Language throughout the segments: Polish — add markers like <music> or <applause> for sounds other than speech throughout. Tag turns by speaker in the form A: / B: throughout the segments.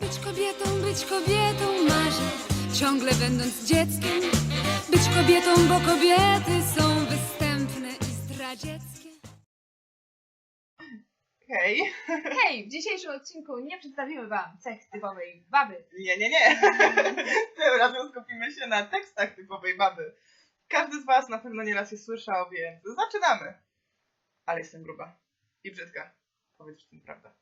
A: Być kobietą, być kobietą marzę, ciągle będąc dzieckiem. Być kobietą, bo kobiety są występne i zdradzieckie.
B: Hej. <laughs>
C: Hej, w dzisiejszym odcinku nie przedstawimy Wam cech typowej baby.
B: Nie, nie, nie. <laughs> Tym razem skupimy się na tekstach typowej baby. Każdy z Was na pewno nieraz je słyszał, więc zaczynamy. Ale jestem gruba i brzydka. Powiedz w tym prawda.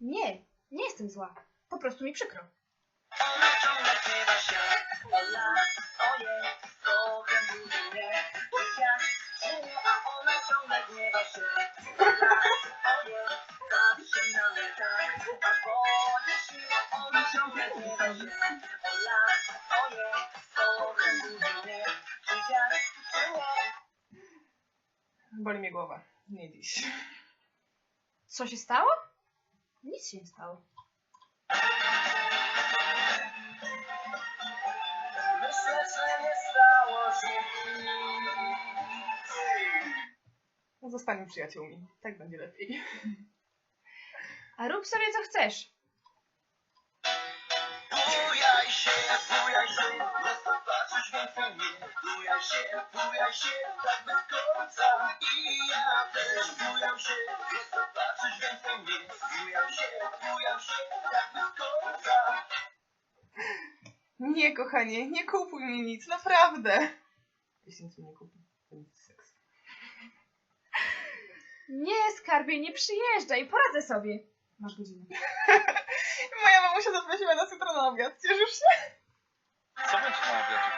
C: Nie, nie jestem zła. Po prostu mi przykro.
D: Ona ciągle się, Ola. Ja żyję, a ona ciągle gniewa się, Ola, ojej, bawi się na mnie tak, aż boli siła. Ona ciągle gniewa się, Ola. Ja żyję.
B: Boli mnie głowa. Nie dziś.
C: Co się stało? Nic się nie stało.
D: Myślę, że nie stało się nic.
B: Zostańmy przyjaciółmi. Tak będzie lepiej.
C: A rób sobie co chcesz.
D: Bujaj się, bujaj się, nie zobaczysz więcej mnie. Bujaj się, bujaj się, tak bez końca. I ja też bujam się, nie zobaczysz więcej mnie.
B: Nie, kochanie, nie kupuj mi nic, naprawdę. Jeśli nic mi nie kupi, to nic seks.
C: Nie, skarbie, nie przyjeżdżaj, poradzę sobie. Masz godzinę. <laughs>
B: Moja mamusia zaprosiła nas jutro na obiad. Cieszysz się?
E: Co będzie na obiad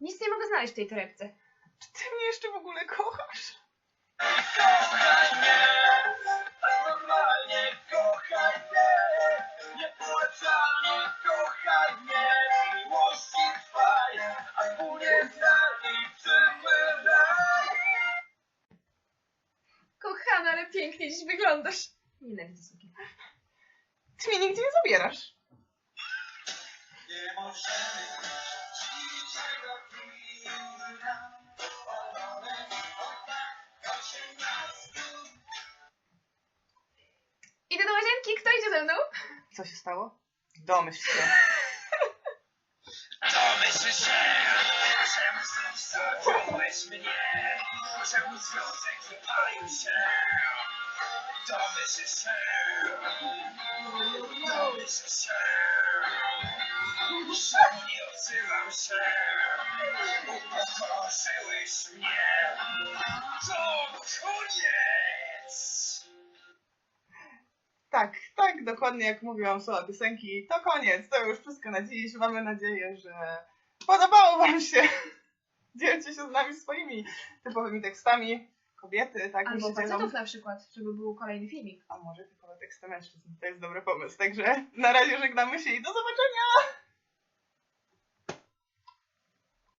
C: Nic nie mogę znaleźć w tej torebce.
B: Czy ty mnie jeszcze w ogóle kochasz?
C: Kochana, ale pięknie dziś wyglądasz. Nienawidzę sukienki.
B: Ty mnie nigdzie nie zabierasz.
D: Nie możemy stół.
C: Idę do łazienki, kto idzie ze mną?
B: Co się stało? Domyśl się. <laughs> <laughs>
D: Domyśl się, czemu znów zacząłeś mnie? Czemu związek wypalił się? Domyśl się, domyśl się, czemu nie odzywam się? Upokorzyłeś mnie, to koniec!
B: Tak, tak, dokładnie jak mówiłam słowa piosenki. To koniec, to już wszystko na dziś. Mamy nadzieję, że podobało wam się. <laughs> Dzielcie się z nami swoimi typowymi tekstami. Kobiety, tak
C: Albo facetów na przykład, żeby był kolejny filmik.
B: A może typowe teksty mężczyzn. To jest dobry pomysł. Także na razie żegnamy się i do zobaczenia!